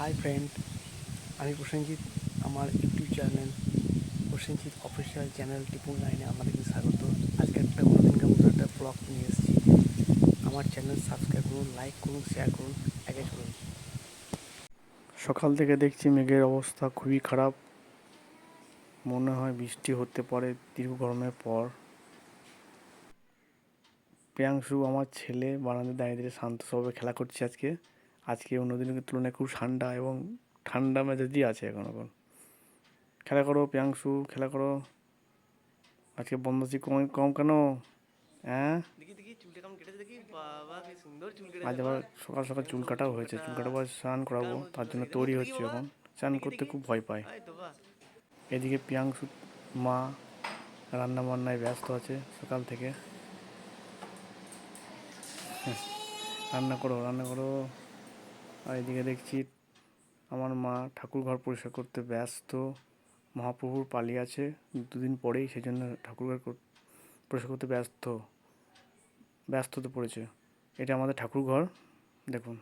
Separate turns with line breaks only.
Hi friend আমি প্রসেনজিৎ, আমার YouTube channel Prosenjit official channel টিপুল লাইনে আমাদেরকে স্বাগত। আজকে একটা অন্যদিনকার মতো একটা ব্লগ নিয়ে এসেছি। আমার চ্যানেল সাবস্ক্রাইব করুন লাইক করুন শেয়ার করুন একে চলুন। সকাল থেকে দেখছি মেঘের অবস্থা খুবই খারাপ। মনে হয় বৃষ্টি হতে পারে দীর্ঘ গরমের পর। প্রিয়াংশু, আমার ছেলে বারান্দায় দাঁড়িয়ে দাঁড়িয়ে শান্ত স্বভাবে খেলা করছে আজকে। আজকে অন্য দিনের তুলনায় খুব ঠান্ডা এবং ঠান্ডা মেজাজই আছে এখন এখন। খেলা করো প্রিয়াংশু খেলা করো। আজকে বন্ধুছি কম কম কেন? হ্যাঁ আজ আবার সকাল সকাল চুল কাটাও হয়েছে। চুল কাটাবো স্নান করাবো তার জন্য তৈরি হচ্ছে এখন। স্নান করতে খুব ভয় পায়। এদিকে প্রিয়াংশু মা রান্না বান্নায় ব্যস্ত আছে সকাল থেকে। হ্যাঁ, রান্না করো রান্না করো। আর এদিকে দেখছি আমার মা ঠাকুর ঘর পরিষ্কার করতে ব্যস্ত। মহাপ্রভুর পালিয়ে আছে, দুদিন পরেই সেই জন্য ঠাকুর ঘর পরিষ্কার করতে ব্যস্ত, ব্যস্ততে পড়েছে। এটা আমাদের ঠাকুর ঘর দেখুন।